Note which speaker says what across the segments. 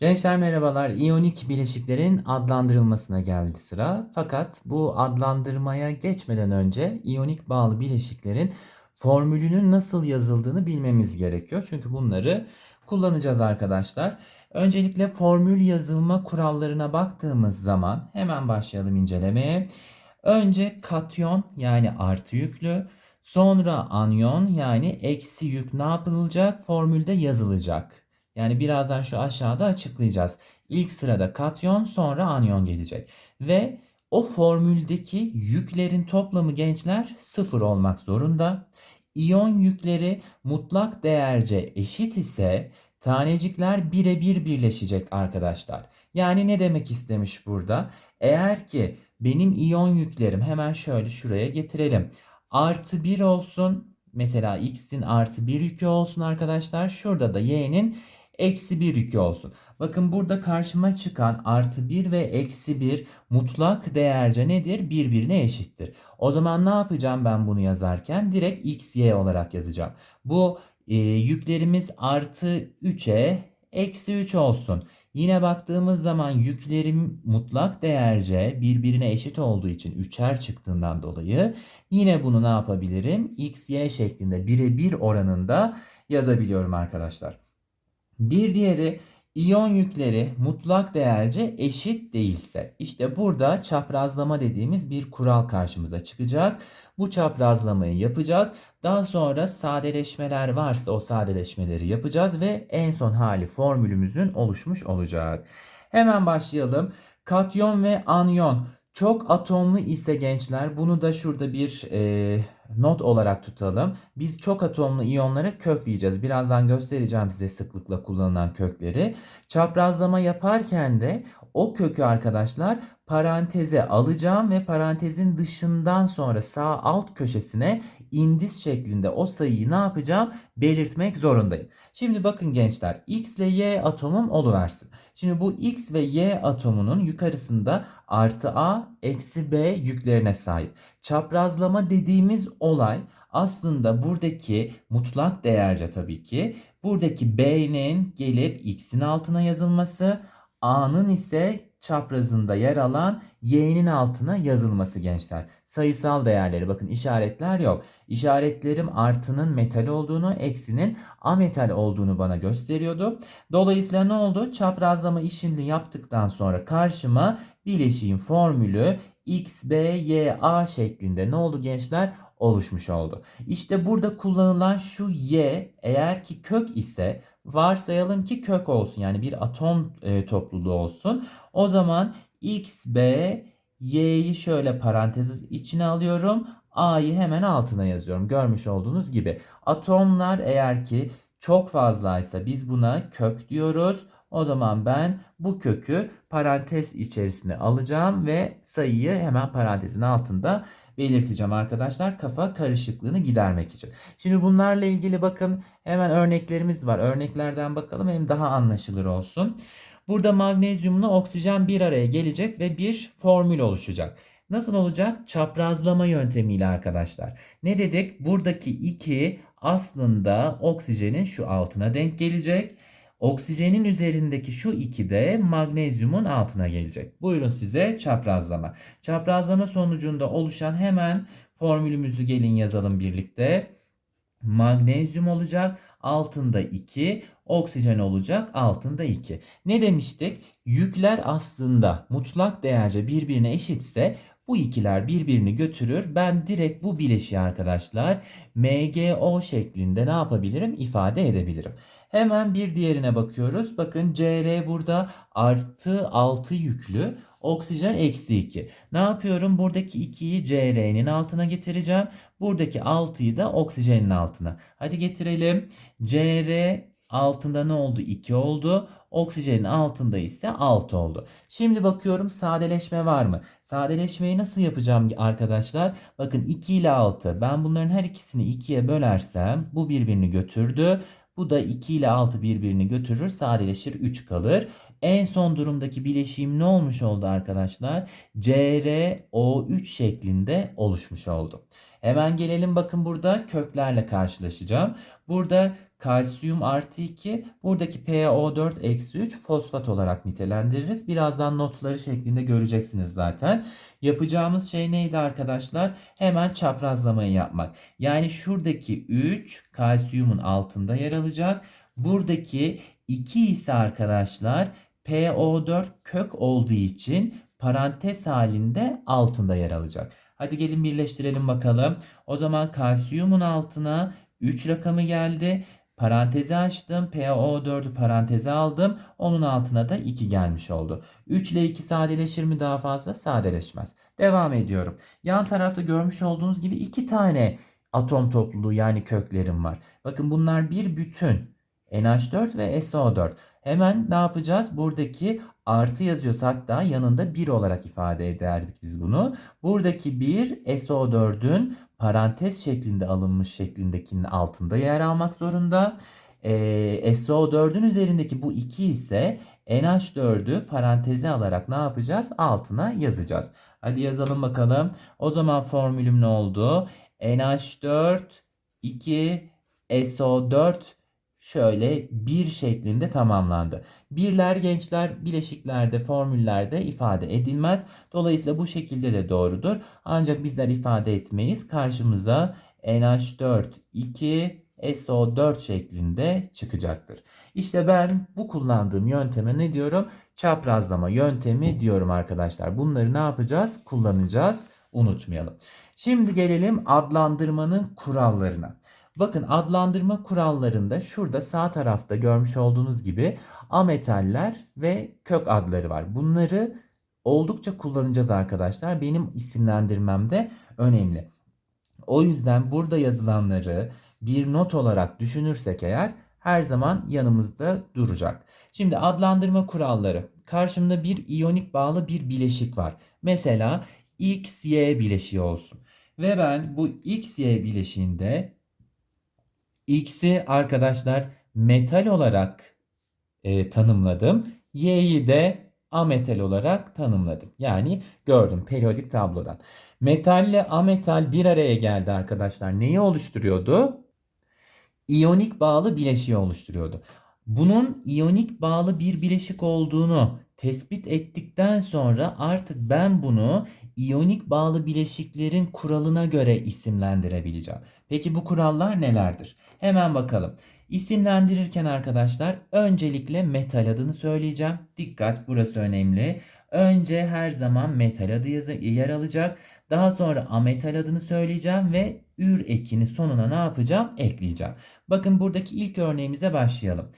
Speaker 1: Gençler merhabalar. İyonik bileşiklerin adlandırılmasına geldi sıra. Fakat bu adlandırmaya geçmeden önce iyonik bağlı bileşiklerin formülünün nasıl yazıldığını bilmemiz gerekiyor. Çünkü bunları kullanacağız arkadaşlar. Öncelikle formül yazılma kurallarına baktığımız zaman hemen başlayalım incelemeye. Önce katyon yani artı yüklü, sonra anyon yani eksi yük ne yapılacak? Formülde yazılacak. Yani birazdan şu aşağıda açıklayacağız. İlk sırada katyon sonra anyon gelecek. Ve o formüldeki yüklerin toplamı gençler sıfır olmak zorunda. İyon yükleri mutlak değerce eşit ise tanecikler birebir birleşecek arkadaşlar. Yani ne demek istemiş burada? Eğer ki benim iyon yüklerim hemen şöyle şuraya getirelim. Artı 1 olsun. Mesela x'in artı 1 yükü olsun arkadaşlar. Şurada da y'nin eksi 1 yükü olsun. Bakın burada karşıma çıkan artı 1 ve eksi 1 mutlak değerce nedir? Birbirine eşittir. O zaman ne yapacağım ben bunu yazarken? Direkt x, y olarak yazacağım. Bu e, yüklerimiz artı 3'e eksi 3 olsun. Yine baktığımız zaman yüklerim mutlak değerce birbirine eşit olduğu için üçer çıktığından dolayı yine bunu ne yapabilirim? x, y şeklinde birebir oranında yazabiliyorum arkadaşlar. Bir diğeri iyon yükleri mutlak değerce eşit değilse. İşte burada çaprazlama dediğimiz bir kural karşımıza çıkacak. Bu çaprazlamayı yapacağız. Daha sonra sadeleşmeler varsa o sadeleşmeleri yapacağız ve en son hali formülümüzün oluşmuş olacak. Hemen başlayalım. Katyon ve anyon çok atomlu ise gençler bunu da şurada bir e, not olarak tutalım. Biz çok atomlu iyonlara kök diyeceğiz. Birazdan göstereceğim size sıklıkla kullanılan kökleri. Çaprazlama yaparken de o kökü arkadaşlar paranteze alacağım ve parantezin dışından sonra sağ alt köşesine indis şeklinde o sayıyı ne yapacağım? Belirtmek zorundayım. Şimdi bakın gençler x ile y atomum oluversin. Şimdi bu x ve y atomunun yukarısında artı a eksi b yüklerine sahip. Çaprazlama dediğimiz olay aslında buradaki mutlak değerce tabii ki buradaki b'nin gelip x'in altına yazılması a'nın ise çaprazında yer alan y'nin altına yazılması gençler. Sayısal değerleri bakın işaretler yok. İşaretlerim artının metal olduğunu, eksinin ametal olduğunu bana gösteriyordu. Dolayısıyla ne oldu? Çaprazlama işini yaptıktan sonra karşıma bileşiğin formülü x, b, y, a şeklinde ne oldu gençler? oluşmuş oldu. İşte burada kullanılan şu y eğer ki kök ise varsayalım ki kök olsun yani bir atom e, topluluğu olsun. O zaman x, b, y'yi şöyle parantez içine alıyorum. A'yı hemen altına yazıyorum. Görmüş olduğunuz gibi. Atomlar eğer ki çok fazlaysa biz buna kök diyoruz. O zaman ben bu kökü parantez içerisine alacağım ve sayıyı hemen parantezin altında belirteceğim arkadaşlar kafa karışıklığını gidermek için. Şimdi bunlarla ilgili bakın hemen örneklerimiz var. Örneklerden bakalım hem daha anlaşılır olsun. Burada magnezyumla oksijen bir araya gelecek ve bir formül oluşacak. Nasıl olacak? Çaprazlama yöntemiyle arkadaşlar. Ne dedik? Buradaki 2 aslında oksijenin şu altına denk gelecek. Oksijenin üzerindeki şu 2 de magnezyumun altına gelecek. Buyurun size çaprazlama. Çaprazlama sonucunda oluşan hemen formülümüzü gelin yazalım birlikte. Magnezyum olacak altında 2, oksijen olacak altında 2. Ne demiştik? Yükler aslında mutlak değerce birbirine eşitse bu ikiler birbirini götürür. Ben direkt bu bileşiği arkadaşlar MgO şeklinde ne yapabilirim? ifade edebilirim. Hemen bir diğerine bakıyoruz. Bakın Cr burada artı 6 yüklü. Oksijen eksi 2. Ne yapıyorum? Buradaki 2'yi Cr'nin altına getireceğim. Buradaki 6'yı da oksijenin altına. Hadi getirelim. Cr altında ne oldu? 2 oldu. Oksijenin altında ise 6 oldu. Şimdi bakıyorum sadeleşme var mı? Sadeleşmeyi nasıl yapacağım arkadaşlar? Bakın 2 ile 6. Ben bunların her ikisini 2'ye bölersem bu birbirini götürdü. Bu da 2 ile 6 birbirini götürür. Sadeleşir 3 kalır. En son durumdaki bileşiğim ne olmuş oldu arkadaşlar? CrO3 şeklinde oluşmuş oldu. Hemen gelelim bakın burada köklerle karşılaşacağım. Burada kalsiyum artı 2 buradaki PO4 eksi 3 fosfat olarak nitelendiririz. Birazdan notları şeklinde göreceksiniz zaten. Yapacağımız şey neydi arkadaşlar? Hemen çaprazlamayı yapmak. Yani şuradaki 3 kalsiyumun altında yer alacak. Buradaki 2 ise arkadaşlar PO4 kök olduğu için parantez halinde altında yer alacak. Hadi gelin birleştirelim bakalım. O zaman kalsiyumun altına 3 rakamı geldi. Parantezi açtım. PO4'ü paranteze aldım. Onun altına da 2 gelmiş oldu. 3 ile 2 sadeleşir mi daha fazla? Sadeleşmez. Devam ediyorum. Yan tarafta görmüş olduğunuz gibi 2 tane atom topluluğu yani köklerim var. Bakın bunlar bir bütün. NH4 ve SO4. Hemen ne yapacağız? Buradaki artı yazıyorsa hatta yanında 1 olarak ifade ederdik biz bunu. Buradaki 1 SO4'ün parantez şeklinde alınmış şeklindekinin altında yer almak zorunda. Ee, SO4'ün üzerindeki bu 2 ise NH4'ü paranteze alarak ne yapacağız? Altına yazacağız. Hadi yazalım bakalım. O zaman formülüm ne oldu? NH4 2 SO4 şöyle bir şeklinde tamamlandı. Birler gençler bileşiklerde, formüllerde ifade edilmez. Dolayısıyla bu şekilde de doğrudur. Ancak bizler ifade etmeyiz. Karşımıza NH4 2 SO4 şeklinde çıkacaktır. İşte ben bu kullandığım yönteme ne diyorum? Çaprazlama yöntemi diyorum arkadaşlar. Bunları ne yapacağız? Kullanacağız. Unutmayalım. Şimdi gelelim adlandırmanın kurallarına. Bakın adlandırma kurallarında şurada sağ tarafta görmüş olduğunuz gibi ametaller ve kök adları var. Bunları oldukça kullanacağız arkadaşlar. Benim isimlendirmem de önemli. O yüzden burada yazılanları bir not olarak düşünürsek eğer her zaman yanımızda duracak. Şimdi adlandırma kuralları. Karşımda bir iyonik bağlı bir bileşik var. Mesela XY bileşiği olsun. Ve ben bu XY bileşiğinde X'i arkadaşlar metal olarak e, tanımladım. Y'yi de ametal olarak tanımladım. Yani gördüm periyodik tablodan. Metalle ametal bir araya geldi arkadaşlar. Neyi oluşturuyordu? İyonik bağlı bileşiği oluşturuyordu. Bunun iyonik bağlı bir bileşik olduğunu tespit ettikten sonra artık ben bunu iyonik bağlı bileşiklerin kuralına göre isimlendirebileceğim. Peki bu kurallar nelerdir? Hemen bakalım. İsimlendirirken arkadaşlar öncelikle metal adını söyleyeceğim. Dikkat burası önemli. Önce her zaman metal adı yer alacak. Daha sonra ametal adını söyleyeceğim ve ür ekini sonuna ne yapacağım? Ekleyeceğim. Bakın buradaki ilk örneğimize başlayalım.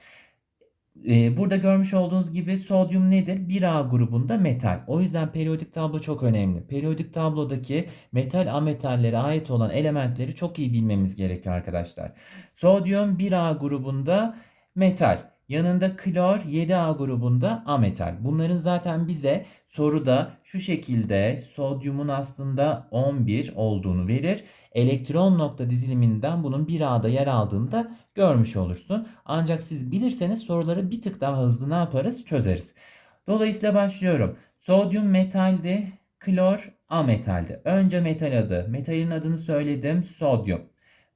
Speaker 1: Ee, burada görmüş olduğunuz gibi sodyum nedir? 1A grubunda metal. O yüzden periyodik tablo çok önemli. Periyodik tablodaki metal ametallere ait olan elementleri çok iyi bilmemiz gerekiyor arkadaşlar. Sodyum 1A grubunda metal. Yanında klor 7A grubunda ametal. Bunların zaten bize soruda şu şekilde sodyumun aslında 11 olduğunu verir. Elektron nokta diziliminden bunun 1A'da yer aldığını da görmüş olursun. Ancak siz bilirseniz soruları bir tık daha hızlı ne yaparız çözeriz. Dolayısıyla başlıyorum. Sodyum metaldi, klor ametaldi. Önce metal adı. Metalin adını söyledim sodyum.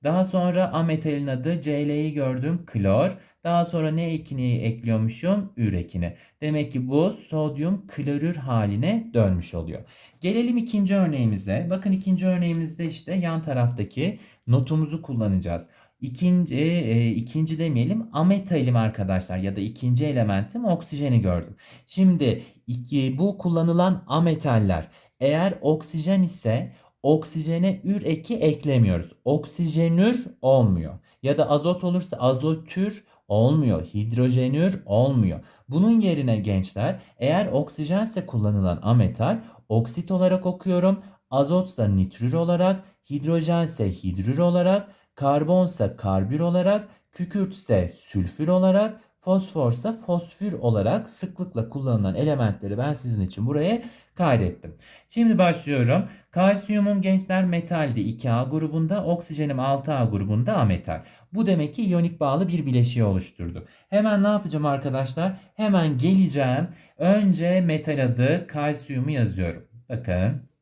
Speaker 1: Daha sonra ametalin adı Cl'yi gördüm klor. Daha sonra ne ekini ekliyormuşum? Ür ekini. Demek ki bu sodyum klorür haline dönmüş oluyor. Gelelim ikinci örneğimize. Bakın ikinci örneğimizde işte yan taraftaki notumuzu kullanacağız. İkinci, e, ikinci demeyelim ametalim arkadaşlar ya da ikinci elementim oksijeni gördüm. Şimdi iki, bu kullanılan ametaller eğer oksijen ise oksijene ür eki eklemiyoruz. Oksijenür olmuyor. Ya da azot olursa azotür olmuyor. Hidrojenür olmuyor. Bunun yerine gençler eğer oksijense kullanılan ametal oksit olarak okuyorum. Azotsa nitrür olarak, hidrojense hidrür olarak, karbonsa karbür olarak, kükürtse sülfür olarak, fosforsa fosfür olarak sıklıkla kullanılan elementleri ben sizin için buraya kaydettim. Şimdi başlıyorum. Kalsiyumum gençler metaldi 2A grubunda, oksijenim 6A grubunda ametal. Bu demek ki iyonik bağlı bir bileşiği oluşturdu. Hemen ne yapacağım arkadaşlar? Hemen geleceğim. Önce metal adı kalsiyumu yazıyorum. Bakın.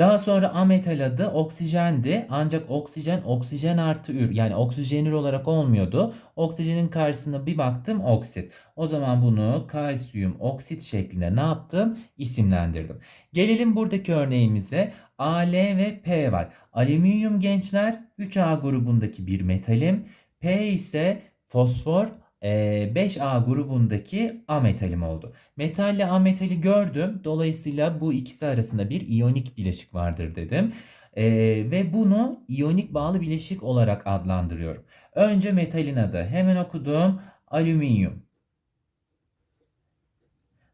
Speaker 1: Daha sonra ametal adı oksijendi. Ancak oksijen oksijen artı ür yani oksijenür olarak olmuyordu. Oksijenin karşısına bir baktım oksit. O zaman bunu kalsiyum oksit şeklinde ne yaptım? İsimlendirdim. Gelelim buradaki örneğimize. Al ve P var. Alüminyum gençler 3A grubundaki bir metalim. P ise fosfor 5A grubundaki A metalim oldu. Metalle A metali gördüm. Dolayısıyla bu ikisi arasında bir iyonik bileşik vardır dedim. Ee, ve bunu iyonik bağlı bileşik olarak adlandırıyorum. Önce metalin adı. Hemen okudum. Alüminyum.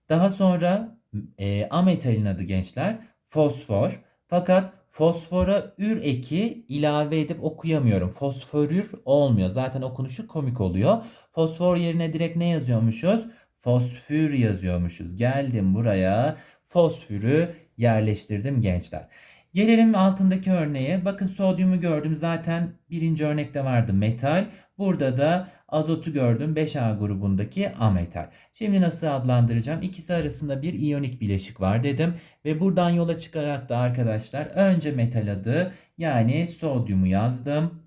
Speaker 1: Daha sonra e, A metalin adı gençler. Fosfor. Fakat fosfora ür eki ilave edip okuyamıyorum. Fosforür olmuyor. Zaten okunuşu komik oluyor. Fosfor yerine direkt ne yazıyormuşuz? Fosfür yazıyormuşuz. Geldim buraya. Fosfürü yerleştirdim gençler. Gelelim altındaki örneğe. Bakın sodyumu gördüm. Zaten birinci örnekte vardı metal. Burada da azotu gördüm 5A grubundaki ametal. Şimdi nasıl adlandıracağım? İkisi arasında bir iyonik bileşik var dedim. Ve buradan yola çıkarak da arkadaşlar önce metal adı yani sodyumu yazdım.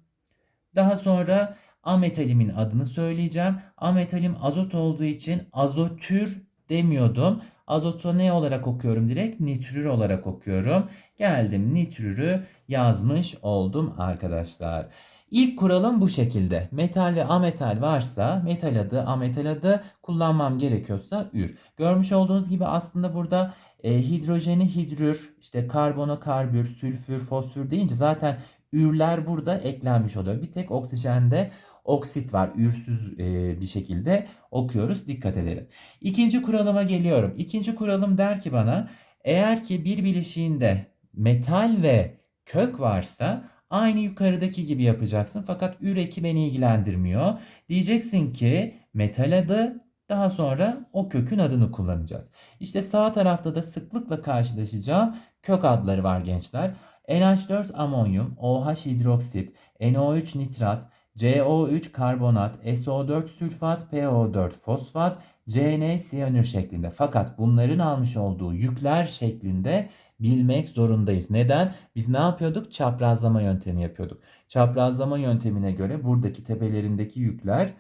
Speaker 1: Daha sonra ametalimin adını söyleyeceğim. Ametalim azot olduğu için azotür demiyordum. Azotu ne olarak okuyorum direkt? Nitrür olarak okuyorum. Geldim nitrürü yazmış oldum arkadaşlar. İlk kuralım bu şekilde. Metal ve ametal varsa metal adı, ametal adı kullanmam gerekiyorsa ür. Görmüş olduğunuz gibi aslında burada e, hidrojeni hidrür, işte karbona karbür, sülfür, fosfür deyince zaten ürler burada eklenmiş oluyor. Bir tek oksijende oksit var. Ürsüz e, bir şekilde okuyoruz. Dikkat edelim. İkinci kuralıma geliyorum. İkinci kuralım der ki bana eğer ki bir bileşiğinde metal ve kök varsa aynı yukarıdaki gibi yapacaksın. Fakat ür eki beni ilgilendirmiyor. Diyeceksin ki metal adı daha sonra o kökün adını kullanacağız. İşte sağ tarafta da sıklıkla karşılaşacağım kök adları var gençler. NH4 amonyum, OH hidroksit, NO3 nitrat, CO3 karbonat, SO4 sülfat, PO4 fosfat, CN siyanür şeklinde. Fakat bunların almış olduğu yükler şeklinde bilmek zorundayız. Neden? Biz ne yapıyorduk? Çaprazlama yöntemi yapıyorduk. Çaprazlama yöntemine göre buradaki tepelerindeki yükler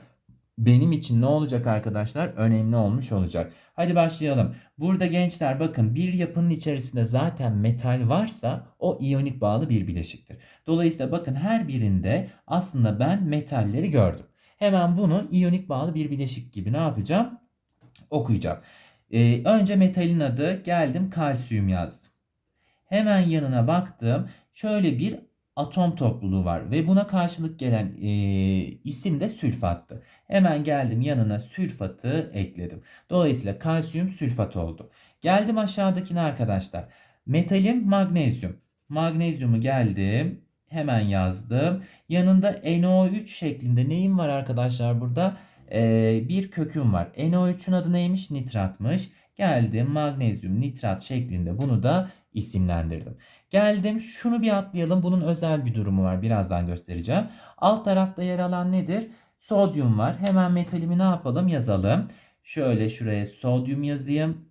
Speaker 1: benim için ne olacak arkadaşlar? Önemli olmuş olacak. Hadi başlayalım. Burada gençler bakın bir yapının içerisinde zaten metal varsa o iyonik bağlı bir bileşiktir. Dolayısıyla bakın her birinde aslında ben metalleri gördüm. Hemen bunu iyonik bağlı bir bileşik gibi ne yapacağım? Okuyacağım. Ee, önce metalin adı geldim kalsiyum yazdım. Hemen yanına baktım. Şöyle bir atom topluluğu var ve buna karşılık gelen e, isim de sülfattı. Hemen geldim yanına sülfatı ekledim. Dolayısıyla kalsiyum sülfat oldu. Geldim aşağıdakine arkadaşlar. Metalim magnezyum. Magnezyumu geldim. Hemen yazdım. Yanında NO3 şeklinde neyim var arkadaşlar burada? Ee, bir köküm var. NO3'ün adı neymiş? Nitratmış. Geldim magnezyum nitrat şeklinde bunu da isimlendirdim. Geldim şunu bir atlayalım. Bunun özel bir durumu var. Birazdan göstereceğim. Alt tarafta yer alan nedir? Sodyum var. Hemen metalimi ne yapalım? Yazalım. Şöyle şuraya sodyum yazayım.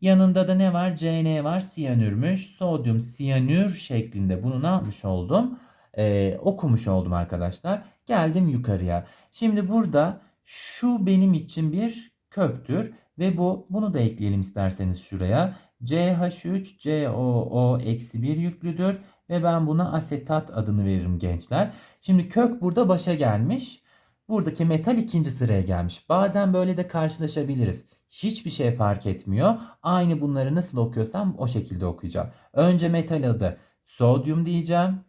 Speaker 1: Yanında da ne var? Cn var. Siyanürmüş. Sodyum siyanür şeklinde bunu ne yapmış oldum? Ee, okumuş oldum arkadaşlar. Geldim yukarıya. Şimdi burada şu benim için bir köktür. Ve bu bunu da ekleyelim isterseniz şuraya. CH3 COO eksi 1 yüklüdür. Ve ben buna asetat adını veririm gençler. Şimdi kök burada başa gelmiş. Buradaki metal ikinci sıraya gelmiş. Bazen böyle de karşılaşabiliriz. Hiçbir şey fark etmiyor. Aynı bunları nasıl okuyorsam o şekilde okuyacağım. Önce metal adı sodyum diyeceğim.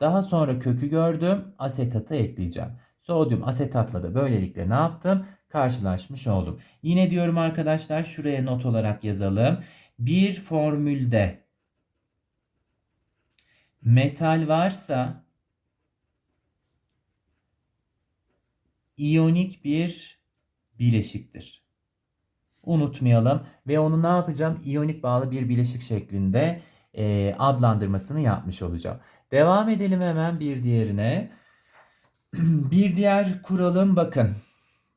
Speaker 1: Daha sonra kökü gördüm. Asetatı ekleyeceğim. Sodyum asetatla da böylelikle ne yaptım? Karşılaşmış oldum. Yine diyorum arkadaşlar şuraya not olarak yazalım. Bir formülde metal varsa iyonik bir bileşiktir. Unutmayalım ve onu ne yapacağım? İyonik bağlı bir bileşik şeklinde e, adlandırmasını yapmış olacağım. Devam edelim hemen bir diğerine. bir diğer kuralım bakın.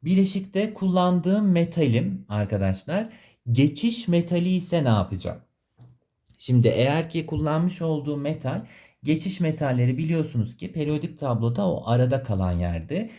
Speaker 1: Bileşikte kullandığım metalim arkadaşlar geçiş metali ise ne yapacağım? Şimdi eğer ki kullanmış olduğu metal geçiş metalleri biliyorsunuz ki periyodik tabloda o arada kalan yerde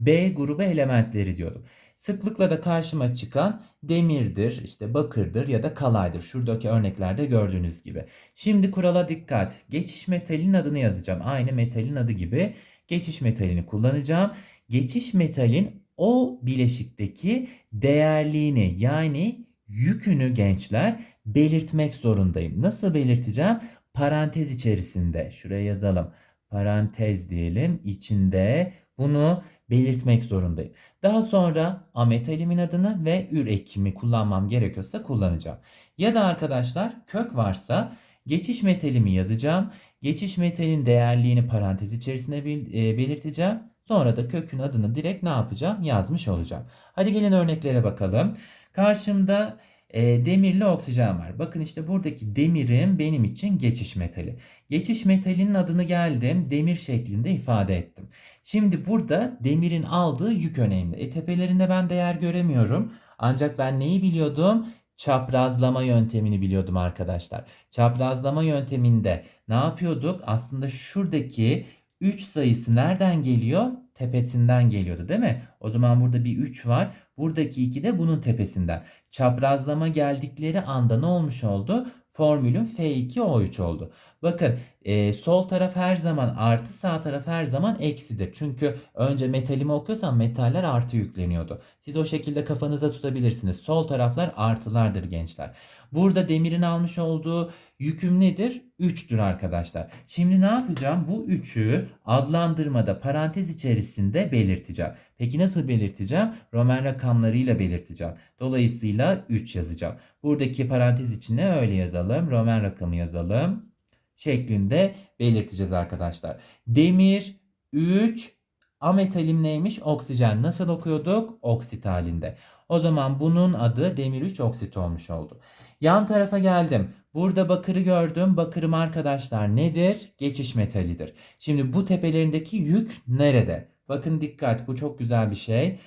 Speaker 1: B grubu elementleri diyordum. Sıklıkla da karşıma çıkan demirdir, işte bakırdır ya da kalaydır. Şuradaki örneklerde gördüğünüz gibi. Şimdi kurala dikkat. Geçiş metalin adını yazacağım. Aynı metalin adı gibi geçiş metalini kullanacağım. Geçiş metalin o bileşikteki değerliğini yani yükünü gençler belirtmek zorundayım. Nasıl belirteceğim? Parantez içerisinde. Şuraya yazalım. Parantez diyelim. İçinde bunu belirtmek zorundayım. Daha sonra ametalimin adını ve ür ekimi kullanmam gerekiyorsa kullanacağım. Ya da arkadaşlar kök varsa geçiş metalimi yazacağım. Geçiş metalin değerliğini parantez içerisinde e, belirteceğim. Sonra da kökün adını direkt ne yapacağım? Yazmış olacağım. Hadi gelin örneklere bakalım. Karşımda e, demirli oksijen var. Bakın işte buradaki demirim benim için geçiş metali. Geçiş metalinin adını geldim demir şeklinde ifade ettim. Şimdi burada demirin aldığı yük önemli. E tepelerinde ben değer göremiyorum. Ancak ben neyi biliyordum? Çaprazlama yöntemini biliyordum arkadaşlar. Çaprazlama yönteminde ne yapıyorduk? Aslında şuradaki 3 sayısı nereden geliyor? Tepesinden geliyordu değil mi? O zaman burada bir 3 var. Buradaki 2 de bunun tepesinden. Çaprazlama geldikleri anda ne olmuş oldu? Formülün F2O3 oldu. Bakın e, sol taraf her zaman artı sağ taraf her zaman eksidir. Çünkü önce metalimi okuyorsam metaller artı yükleniyordu. Siz o şekilde kafanıza tutabilirsiniz. Sol taraflar artılardır gençler. Burada demirin almış olduğu yüküm nedir? 3'tür arkadaşlar. Şimdi ne yapacağım? Bu 3'ü adlandırmada parantez içerisinde belirteceğim. Peki nasıl belirteceğim? Roman rakamlarıyla belirteceğim. Dolayısıyla 3 yazacağım. Buradaki parantez içine öyle yazalım. Roman rakamı yazalım. Şeklinde belirteceğiz arkadaşlar. Demir 3 ametalim neymiş? Oksijen. Nasıl okuyorduk? Oksit halinde. O zaman bunun adı demir 3 oksit olmuş oldu. Yan tarafa geldim. Burada bakırı gördüm. Bakırım arkadaşlar nedir? Geçiş metalidir. Şimdi bu tepelerindeki yük nerede? Bakın dikkat bu çok güzel bir şey.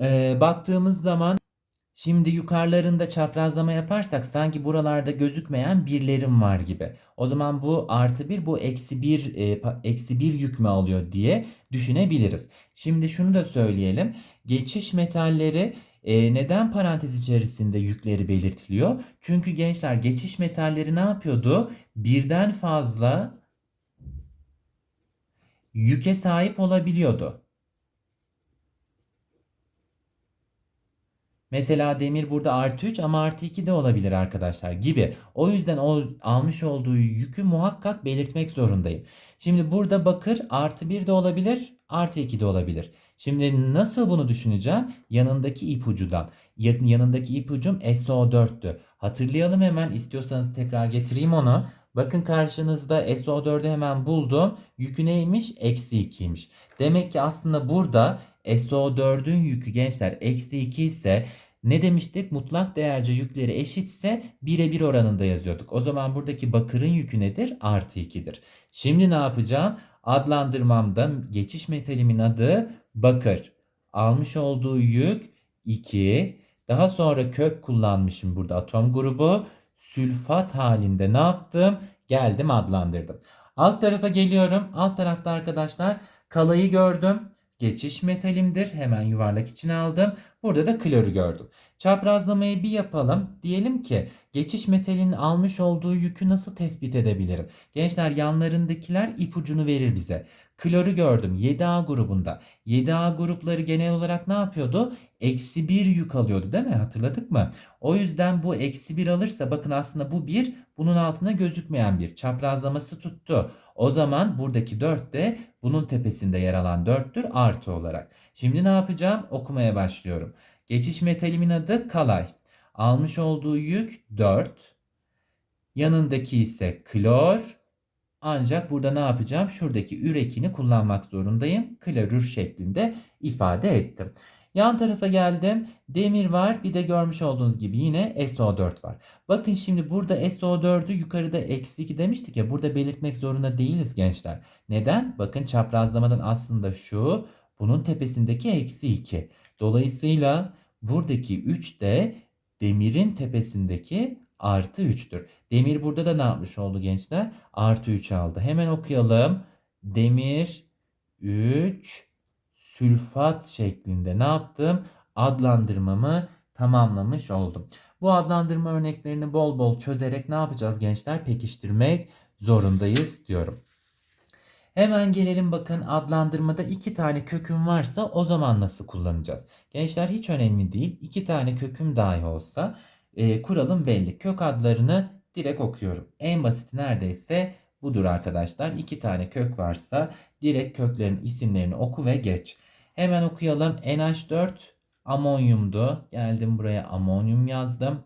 Speaker 1: Ee, baktığımız zaman şimdi yukarılarında çaprazlama yaparsak sanki buralarda gözükmeyen birlerim var gibi. O zaman bu artı bir bu eksi bir e, eksi bir yük mü alıyor diye düşünebiliriz. Şimdi şunu da söyleyelim. Geçiş metalleri e, neden parantez içerisinde yükleri belirtiliyor? Çünkü gençler geçiş metalleri ne yapıyordu? Birden fazla yüke sahip olabiliyordu. Mesela demir burada artı 3 ama artı 2 de olabilir arkadaşlar gibi. O yüzden o almış olduğu yükü muhakkak belirtmek zorundayım. Şimdi burada bakır artı 1 de olabilir artı 2 de olabilir. Şimdi nasıl bunu düşüneceğim? Yanındaki ipucudan. Ya- Yanındaki ipucum SO4'tü. Hatırlayalım hemen istiyorsanız tekrar getireyim onu. Bakın karşınızda SO4'ü hemen buldum. Yükü neymiş? Eksi 2'ymiş. Demek ki aslında burada SO4'ün yükü gençler eksi 2 ise ne demiştik? Mutlak değerce yükleri eşitse birebir oranında yazıyorduk. O zaman buradaki bakırın yükü nedir? Artı 2'dir. Şimdi ne yapacağım? Adlandırmamda geçiş metalimin adı bakır. Almış olduğu yük 2. Daha sonra kök kullanmışım burada atom grubu. Sülfat halinde ne yaptım? Geldim adlandırdım. Alt tarafa geliyorum. Alt tarafta arkadaşlar kalayı gördüm. Geçiş metalimdir. Hemen yuvarlak içine aldım. Burada da klorü gördüm. Çaprazlamayı bir yapalım. Diyelim ki geçiş metalinin almış olduğu yükü nasıl tespit edebilirim? Gençler yanlarındakiler ipucunu verir bize. Klorü gördüm 7A grubunda. 7A grupları genel olarak ne yapıyordu? Eksi 1 yük alıyordu değil mi? Hatırladık mı? O yüzden bu eksi 1 alırsa bakın aslında bu 1 bunun altına gözükmeyen bir. Çaprazlaması tuttu. O zaman buradaki 4 de bunun tepesinde yer alan 4'tür artı olarak. Şimdi ne yapacağım? Okumaya başlıyorum. Geçiş metalimin adı kalay. Almış olduğu yük 4. Yanındaki ise klor. Ancak burada ne yapacağım? Şuradaki ürekini kullanmak zorundayım. Klorür şeklinde ifade ettim. Yan tarafa geldim. Demir var. Bir de görmüş olduğunuz gibi yine SO4 var. Bakın şimdi burada SO4'ü yukarıda eksi 2 demiştik ya. Burada belirtmek zorunda değiliz gençler. Neden? Bakın çaprazlamadan aslında şu. Bunun tepesindeki eksi 2. Dolayısıyla buradaki 3 de demirin tepesindeki artı 3'tür. Demir burada da ne yapmış oldu gençler? Artı 3 aldı. Hemen okuyalım. Demir 3 sülfat şeklinde ne yaptım? Adlandırmamı tamamlamış oldum. Bu adlandırma örneklerini bol bol çözerek ne yapacağız gençler? Pekiştirmek zorundayız diyorum. Hemen gelelim bakın adlandırmada iki tane köküm varsa o zaman nasıl kullanacağız? Gençler hiç önemli değil. İki tane köküm dahi olsa e, kuralım belli. Kök adlarını direkt okuyorum. En basit neredeyse budur arkadaşlar. İki tane kök varsa direkt köklerin isimlerini oku ve geç. Hemen okuyalım. NH4 amonyumdu. Geldim buraya amonyum yazdım.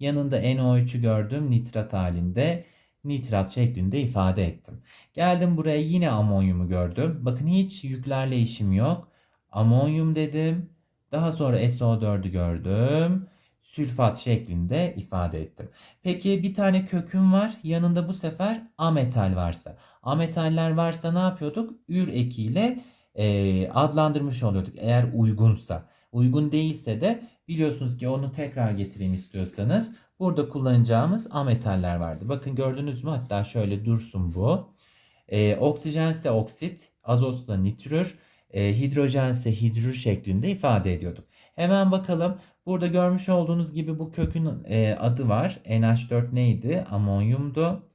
Speaker 1: Yanında NO3'ü gördüm nitrat halinde. Nitrat şeklinde ifade ettim. Geldim buraya yine amonyumu gördüm. Bakın hiç yüklerle işim yok. Amonyum dedim. Daha sonra SO4'ü gördüm. Sülfat şeklinde ifade ettim. Peki bir tane köküm var. Yanında bu sefer ametal varsa. Ametaller varsa ne yapıyorduk? Ür ekiyle e, adlandırmış oluyorduk eğer uygunsa. Uygun değilse de biliyorsunuz ki onu tekrar getireyim istiyorsanız burada kullanacağımız ametaller vardı. Bakın gördünüz mü? Hatta şöyle dursun bu. E, oksijense oksit, azotsa nitrür, e, hidrojense hidrür şeklinde ifade ediyorduk. Hemen bakalım. Burada görmüş olduğunuz gibi bu kökün e, adı var. NH4 neydi? Amonyumdu.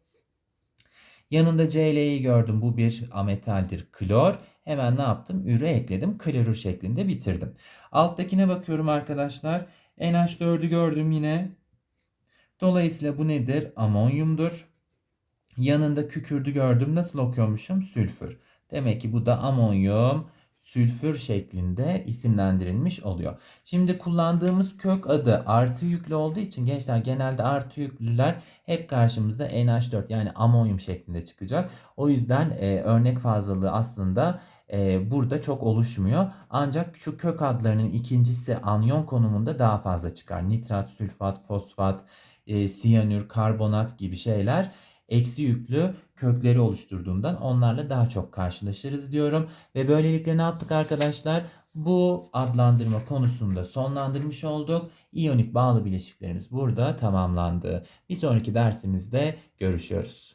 Speaker 1: Yanında Cl'yi gördüm. Bu bir ametaldir. Klor. Hemen ne yaptım? Ürü ekledim. Klorür şeklinde bitirdim. Alttakine bakıyorum arkadaşlar. NH4'ü gördüm yine. Dolayısıyla bu nedir? Amonyumdur. Yanında kükürdü gördüm. Nasıl okuyormuşum? Sülfür. Demek ki bu da amonyum sülfür şeklinde isimlendirilmiş oluyor. Şimdi kullandığımız kök adı artı yüklü olduğu için gençler genelde artı yüklüler hep karşımızda NH4 yani amonyum şeklinde çıkacak. O yüzden e, örnek fazlalığı aslında e, burada çok oluşmuyor. Ancak şu kök adlarının ikincisi anyon konumunda daha fazla çıkar. Nitrat, sülfat, fosfat, e, siyanür, karbonat gibi şeyler eksi yüklü kökleri oluşturduğundan onlarla daha çok karşılaşırız diyorum. Ve böylelikle ne yaptık arkadaşlar? Bu adlandırma konusunda sonlandırmış olduk. İyonik bağlı bileşiklerimiz burada tamamlandı. Bir sonraki dersimizde görüşüyoruz.